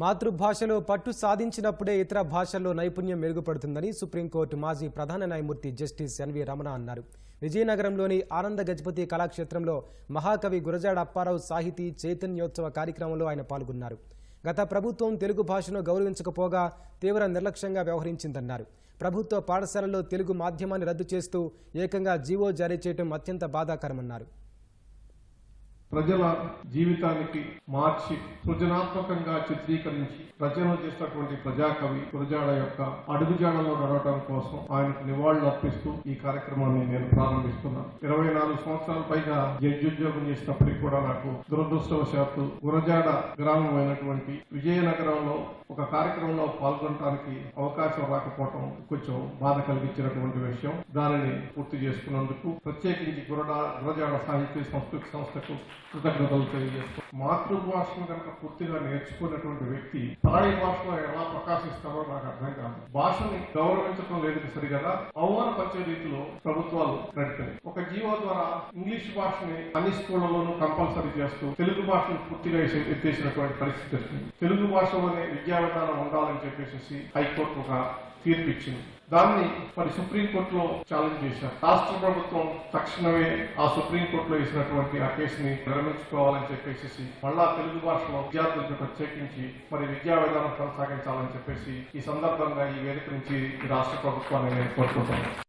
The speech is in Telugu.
మాతృభాషలో పట్టు సాధించినప్పుడే ఇతర భాషల్లో నైపుణ్యం మెరుగుపడుతుందని సుప్రీంకోర్టు మాజీ ప్రధాన న్యాయమూర్తి జస్టిస్ ఎన్వి రమణ అన్నారు. విజయనగరంలోని ఆనంద గజపతి కళాక్షేత్రంలో మహాకవి గురజాడ అప్పారావు సాహితీ చైతన్యోత్సవ కార్యక్రమంలో ఆయన పాల్గొన్నారు. గత ప్రభుత్వం తెలుగు భాషను గౌరవించకపోగా తీవ్ర నిర్లక్ష్యంగా వ్యవహరించిందన్నారు. ప్రభుత్వ పాఠశాలల్లో తెలుగు మాధ్యమాన్ని రద్దు చేస్తూ ఏకంగా జీవో జారీ చేయడం అత్యంత బాధాకరమన్నారు. ప్రజల జీవితానికి మార్చి సృజనాత్మకంగా చిత్రీకరించి రచన చేసినటువంటి ప్రజాకవి గురజాడ యొక్క అడుగుజాడలో నడవటం కోసం ఆయనకు నివాళులు అర్పిస్తూ ఈ కార్యక్రమాన్ని నేను ప్రారంభిస్తున్నాను. ఇరవై నాలుగు సంవత్సరాల పైగా జడ్జి ఉద్యోగం చేసినప్పటికీ కూడా నాకు దురదృష్టవశాత్తు గురజాడ గ్రామమైనటువంటి విజయనగరంలో ఒక కార్యక్రమంలో పాల్గొనడానికి అవకాశం రాకపోవటం కొంచెం బాధ కలిగించినటువంటి విషయం. దానిని పూర్తి చేసుకున్నందుకు ప్రత్యేకించి గురడా గురజాడ సాహిత్య సంస్కృతి సంస్థకు కృతజ్ఞతలు తెలియజేస్తాం మాతృభాషను కనుక పూర్తిగా నేర్చుకున్నటువంటి వ్యక్తి పరాయి భాషలో ఎలా ప్రకాశిస్తారో నాకు అర్థం కాదు. భాషని గౌరవించడం లేదు సరిగదా? అవమానపరిచే రీతిలో ప్రభుత్వాలు నడిపాయి. ఒక జీవో ద్వారా ఇంగ్లీష్ భాషని అన్ని స్కూళ్ళలోనూ కంపల్సరీ చేస్తూ తెలుగు భాషను పూర్తిగా ఎత్తేసినటువంటి పరిస్థితి వస్తుంది. తెలుగు భాషలోనే విద్యా విధానం ఉండాలని చెప్పేసి హైకోర్టు ఒక తీర్పు ఇచ్చింది దాన్ని మరి సుప్రీంకోర్టులో ఛాలెంజ్ చేశారు. రాష్ట్ర ప్రభుత్వం తక్షణమే ఆ సుప్రీంకోర్టులో వేసినటువంటి ఆ కేసుని విరమించుకోవాలని చెప్పేసి మళ్ళా తెలుగు భాషలో విద్యార్థులకు ప్రత్యేకించి మరి విద్యా విధానం కొనసాగించాలని చెప్పేసి ఈ సందర్భంగా ఈ వేదిక నుంచి రాష్ట్ర ప్రభుత్వాన్ని నేను కోరుకుంటున్నాను.